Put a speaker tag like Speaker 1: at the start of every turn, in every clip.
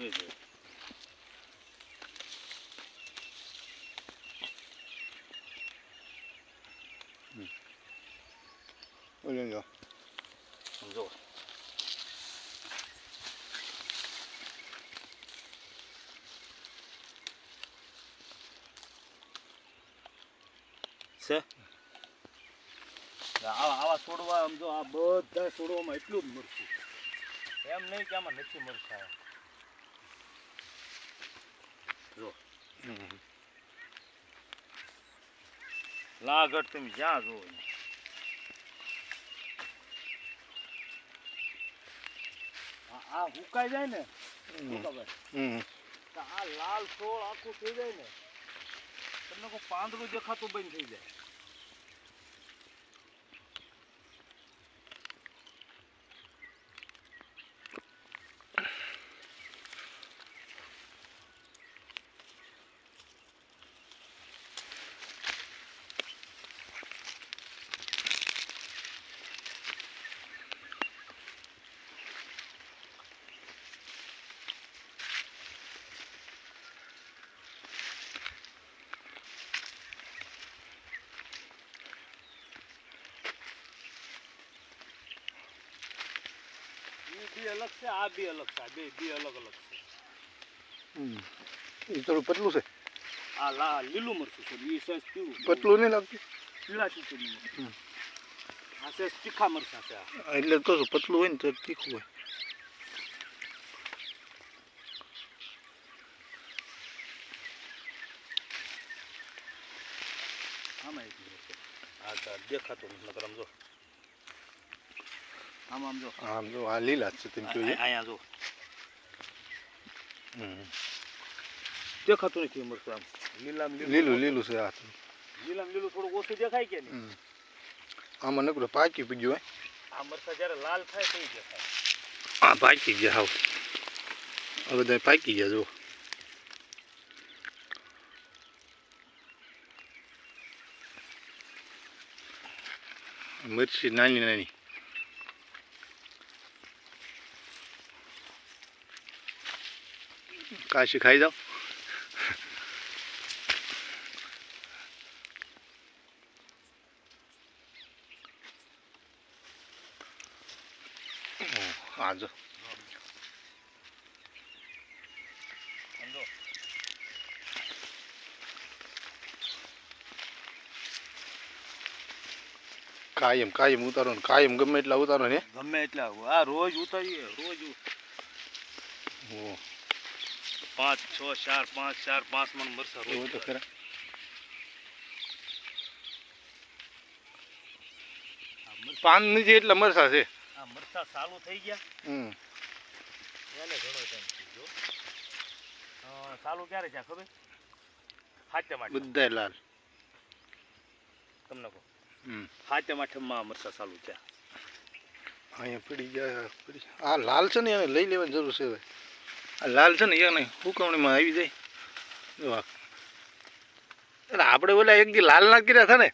Speaker 1: જોઈ જોઈ
Speaker 2: ઓલે જો
Speaker 1: સમજો છે આવા આવા છોડવા સમજો આ બધા છોડવામાં એટલું જ મરચું. એમ નહીં કે આમાં નથી મરચા જો લાગટ તમે જ્યાં જુઓ આ- આ હુકાઈ જાય ને આ લાલ સોળ આખું થઈ જાય ને તમને કોઈ પાંદડું દેખાતું બંધ થઈ જાય. બી અલગ છે આ બી અલગ છે બે બી અલગ અલગ છે.
Speaker 2: એ થોડું પતલું છે?
Speaker 1: આ લા લીલું મરચું છે એ સેન્સ પીળું.
Speaker 2: પતલું નહીં લાગતું?
Speaker 1: પીળા ચીકુનું આ સેન્સ તીખા મરચા છે
Speaker 2: એટલે તો પતલું હોય ને તો તીખું હોય.
Speaker 1: આમાં દેખાતું નકર આમ જો. આમ આમ જો.
Speaker 2: આમ જો આ લીલા છે તમે જોઈએ
Speaker 1: અહીંયા જો. દેખાતું નથી મરચું આમ. લીલામ
Speaker 2: લીલું લીલું છે આ.
Speaker 1: લીલામ લીલું થોડું ઓછું દેખાય કે નહીં?
Speaker 2: આમાં નકરું પાકી પીગ્યું હોય
Speaker 1: આ મરસા જ્યારે લાલ થાય તો દેખાય.
Speaker 2: આ પાકી ગયા હાવ. આ બધા પાકી ગયા જો મરચી નાની નાની. કાશી ખાઈ જાઓ આ જો
Speaker 1: સમજો
Speaker 2: કાયમ કાયમ ઉતારો ને કાયમ ગમે એટલા ઉતારો ને
Speaker 1: ગમે એટલા આ રોજ ઉતારીએ રોજ ઉ-
Speaker 2: ઓ
Speaker 1: પાંચ છ ચાર પાંચ ચાર પાંચ મણ મરસા રોજ
Speaker 2: તો ખરા પાન નીચે એટલા મરસા છે.
Speaker 1: આ મરસા ચાલુ થઈ ગયા.
Speaker 2: હમ.
Speaker 1: એને ઘણો ટાઈમ થઈ ગયો. ચાલુ ક્યારે છે ખબર? હાથે માટે
Speaker 2: બધા લાલ.
Speaker 1: તમને કહો.
Speaker 2: હમ.
Speaker 1: માટે માઠમમાં મરસા ચાલુ છે
Speaker 2: અહીંયા પડી ગયા પડી આ લાલ છે ને એને લઈ લેવાની જરૂર છે આ લાલ છે ને એને હુકવણીમાં આવી જાય. જો એટલે આપણે ઓલા એક દી લાલ ના કર્યા હતા ને.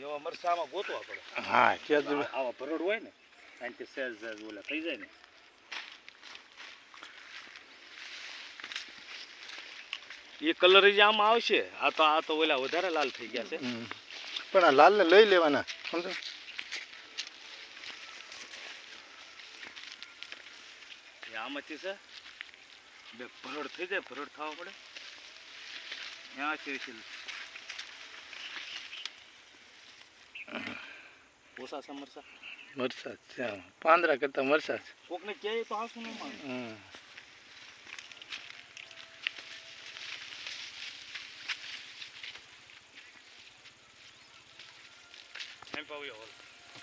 Speaker 1: એવા મરસામાં ગોતવા પડે.
Speaker 2: હા
Speaker 1: આવા ભરડ હોય ને આનાથી સહેજ સેજ ઓલા થઈ જાય ને. એ કલર જ આમાં આવશે આ તો આ તો ઓલા વધારે લાલ થઈ ગયા છે.
Speaker 2: પણ આ લાલને લઈ લેવાના સમજો
Speaker 1: એ આમાંથી છે? બે ભરડ થઈ જાય ભરડ થવા પડે. ત્યાં છે. છે ઓછા છે મરસા
Speaker 2: વરસાદ છે પાંદરા કરતા વરસાદ જ
Speaker 1: કોકને કહે તો હાસું ન માને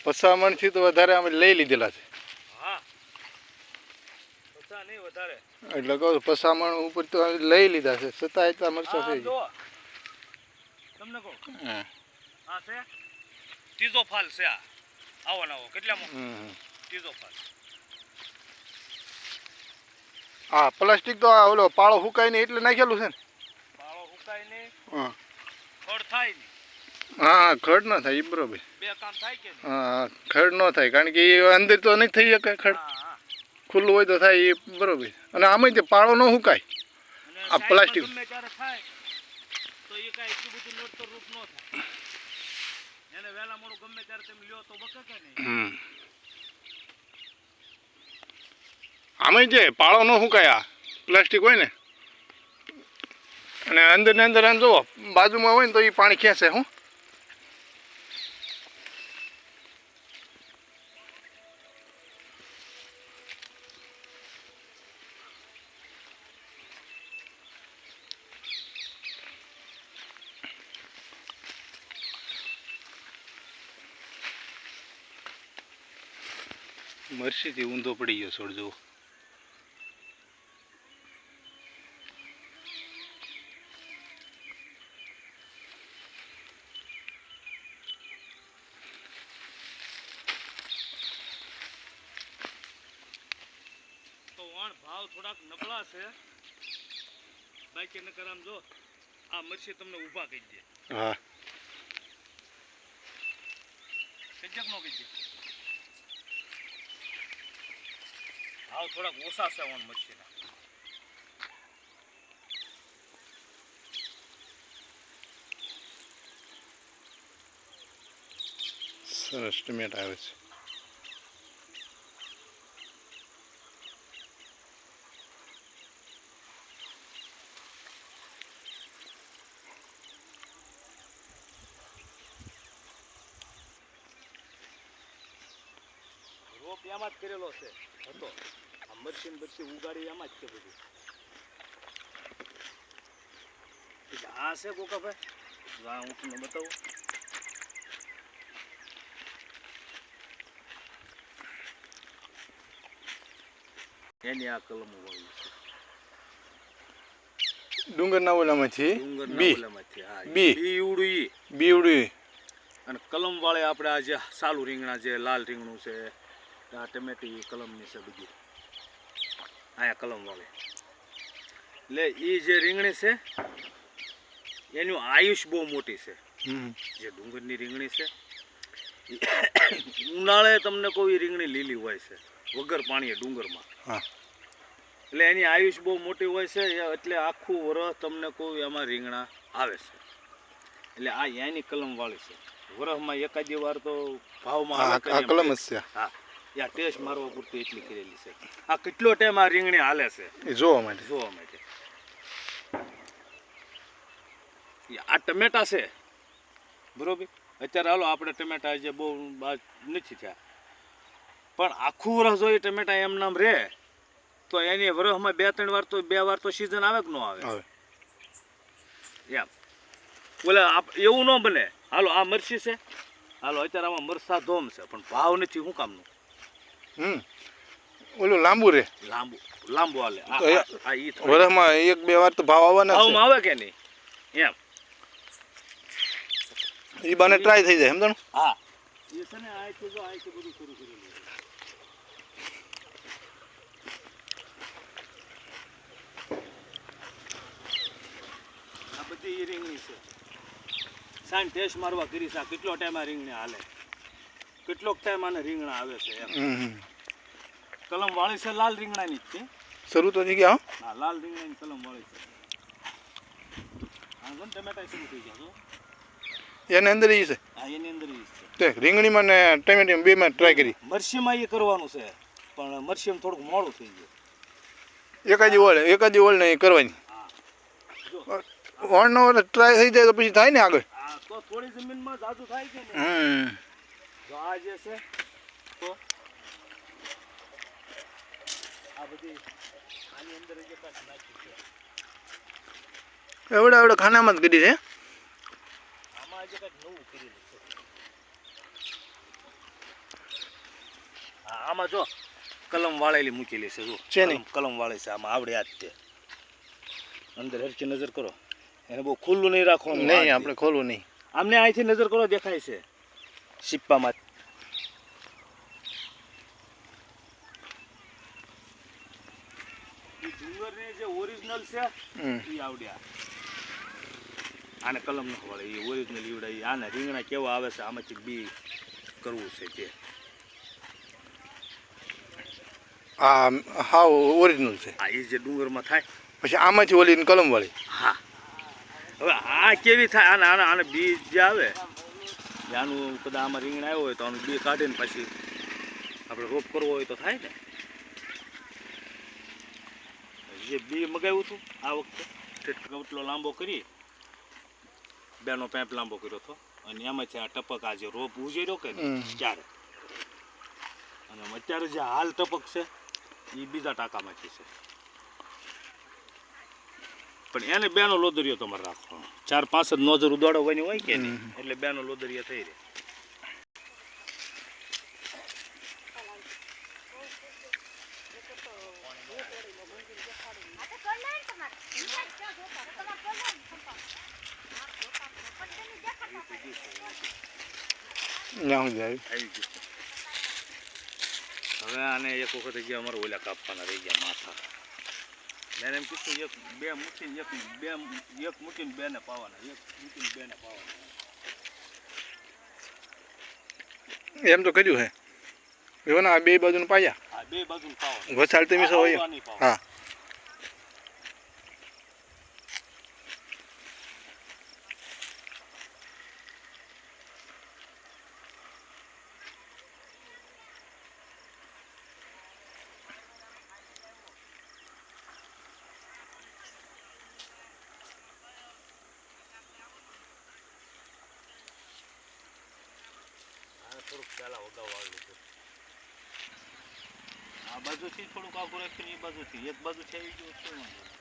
Speaker 2: પસામણથી તો વધારે અમે લઈ લીધેલા છે. એટલે કહું પસામણ ઉપર તો લઈ લીધા છે છતાં એટલા
Speaker 1: મરચા
Speaker 2: થઈ
Speaker 1: ગયા. તમને કહું? હા. છે? ત્રીજો ફાલ છે આ. આવો નવો
Speaker 2: કેટલા
Speaker 1: ત્રીજો ફાલ.
Speaker 2: હા પ્લાસ્ટિક તો આ ઓલો પાળો હુકાય ને એટલે નાખેલું છે ને?
Speaker 1: પાળો હુકાય નહીં.
Speaker 2: હા.
Speaker 1: ખડ થાય નહીં.
Speaker 2: હા ખડ ન થાય એ બરોબર.
Speaker 1: બે કામ થાય કે
Speaker 2: હા ખડ ન થાય કારણ કે એ અંદર તો નહીં થઈ શકે ખડ. ખુલ્લું હોય તો થાય એ બરોબર. અને આમાં તે પાળો ન સુકાય આ પ્લાસ્ટિક. આમાં જે પાળો ન સુકાય આ પ્લાસ્ટિક હોય ને. અને અંદર ને અંદર આમ જુઓ બાજુમાં હોય ને તો એ પાણી ખેંચે હું. મરસીથી ઊંધો પડી ગયો છોડ જુઓ.
Speaker 1: ભાવ થોડાક નબળા છે. બાકી નકર આમ જો આ મરસી તમને ઊભા કરી દે.
Speaker 2: હા.
Speaker 1: કજક નો કહી દે. ભાવ થોડાક ઓછા છે વણ મરસીના
Speaker 2: સરસ ટમેટા આવે છે
Speaker 1: રોપ એમાં જ કરેલો છે હતો આ મરસી બરસી ઉગાડી એમાં જ છે બધું. આ છે ગોકાભાઈ આ હું તમને બતાવું. એની આ કલમો વાવી છે.
Speaker 2: ડુંગરના ઓલામાંથી? બી. બી.
Speaker 1: બી ઉડું ઈ.
Speaker 2: બીવડી
Speaker 1: અને કલમ વાળે આપણે આ જે સાલું રીંગણા જે લાલ રીંગણું છે આ ટમેટી કલમની છે બધી. અહીંયા કલમ વાળે. એટલે એ જે રીંગણી છે એનું આયુષ બહુ મોટી છે. જે ડુંગરની રીંગણી છે ઉનાળે તમને કોઈ રીંગણી લીલી હોય છે વગર પાણીએ ડુંગરમાં. એટલે એની આયુષ બહુ મોટી હોય છે એટલે આખું વરસ તમને કોઈ એમાં રીંગણા આવે છે. એટલે આ એની કલમ વાળી છે. વરસમાં એકાદી વાર તો ભાવમાં
Speaker 2: કલમ જ છે.
Speaker 1: હા. યા ટેસ્ટ મારવા પૂરતી એટલી કરેલી છે. આ કેટલો ટાઈમ આ રીંગણી હાલે છે?
Speaker 2: એ જોવા માટે.
Speaker 1: જોવા માટે. આ ટમેટા છે? બરોબર? અત્યારે હાલો આપણે ટમેટા જે બહુ નથી થયા. પણ આખું વરસ જો એ ટમેટા એમ નામ રહે તો એની વરસમાં બે ત્રણ વાર તો બે વાર તો સિઝન આવે કે ન આવે? એમ બોલે આપ- એવું ન બને. હાલો આ મરસી છે. હાલો અત્યારે આમાં મરસા ધોમ છે પણ ભાવ નથી શું કામનું?
Speaker 2: હમ. ઓલું લાંબુ રે.
Speaker 1: લાંબુ લાંબુ હાલે. આ- આ- આ.
Speaker 2: વરસમાં એક બે વાર તો ભાવ આવવાના
Speaker 1: ભાવમાં આવે કે નહીં? એમ.
Speaker 2: એ બાને ટ્રાય થઈ જાય સમજણ?
Speaker 1: હા. એ છે ને જો બધું શરૂ કરેલું આ બધી રીંગણી છે. સાંજ ટેસ્ટ મારવા કરી સા આ કેટલો ટાઈમ આ રીંગણી હાલે? કેટલોક ટાઈમ આને રીંગણા આવે છે કલમ વાળી છે લાલ રીંગણાની જ છે.
Speaker 2: શરૂ તો થઈ ગયા હો?
Speaker 1: લાલ રીંગણાની કલમ વાળી છે ટમેટા શરૂ થઈ ગયા છો
Speaker 2: એની અંદર એ છે.
Speaker 1: હા એની અંદર ઈ છે.
Speaker 2: તે રીંગણીમાં ને ટમેટીમાં બેમાં ટ્રાય કરી.
Speaker 1: મરસીમાં એ કરવાનું છે પણ મરસીમાં થોડુંક મોડું થઈ ગયું.
Speaker 2: એકાદી ઓળ એકાદી ઓળ ને એ કરવાની. ઓળનો ટ્રાય થઈ જાય તો પછી થાય ને આગળ.
Speaker 1: તો થોડી જમીનમાં જાજુ થાય છે ને.
Speaker 2: હમ.
Speaker 1: જો આ જે છે તો આ બધી આની અંદર જે કાંઈક નાખ્યું છે.
Speaker 2: એવડા એવડા ખાનામાં જ કરી છે?
Speaker 1: આમાં જે કાંઈક નવું કરેલું છે. આમાં જો કલમ વાળેલી મૂકેલી છે જો? કલમ- વાળી છે આમાં આવડે આ તે અંદર હરકી નજર કરો. એને બહુ ખુલ્લું નહીં રાખવાનું
Speaker 2: નહીં
Speaker 1: તે.
Speaker 2: આપણે ખોલવું નહીં.
Speaker 1: આમને અહીંથી નજર કરો દેખાય છે. સિપ્પામાં ડુંગરની જે ઓરિજિનલ છે એ આવડ્યા. આને કલમ ન ખવડે એ ઓરિજિનલ ઈવડાય. આને રીંગણા કેવા આવે છે આમાંથી બી કરવું છે તે
Speaker 2: આ હા ઓરિજિનલ છે.
Speaker 1: આ એ જે ડુંગરમાં થાય.
Speaker 2: પછી આમાંથી ઓલી કલમવાળી
Speaker 1: હા. હવે આ કેવી થાય? આને આને આને બીજ જે આવે આનું કદાચ આમાં રીંગણ આવ્યો હોય તો આનું બી કાઢીને પછી આપણે રોપ કરવો હોય તો થાય ને? જે બી મગાવ્યું હતું આ વખતે. ગવટલો લાંબો કરી બેનો પેપ લાંબો કર્યો હતો. અને એમાંથી આ ટપક આ જે રોપ ઉજેર્યો કે ત્યારે અને અત્યારે જે હાલ ટપક છે એ બીજા ટાંકામાંથી છે. પણ એને બેનો લોદરિયો તમારે રાખવાનો. ચાર પાંચ જ નોઝર ઉદાડવાની હોય કે નહીં. એટલે બેનો લોદરિયા થઈ રહે.
Speaker 2: આવી
Speaker 1: ગયું. હવે આને એક વખત જે અમારે ઓલા કાપવાના રહી ગયા માથા. મેં એમ કીધું એક બે મૂકીને એક બે એક મૂકીને બેને પાવાના એક મૂકીને બેને પાવાના.
Speaker 2: એમ તો કર્યું હે. જો ને આ બે બાજુનું પાયા.
Speaker 1: આ બે બાજુ
Speaker 2: ઘસાડતી તમે સૌ
Speaker 1: આવવાની પાવાના.
Speaker 2: હા.
Speaker 1: થોડુંક પહેલા વગાવવાનું છે આ બાજુથી થોડુંક આખું રાખ્યું એ બાજુથી, એક બાજુ છે એ નહીં.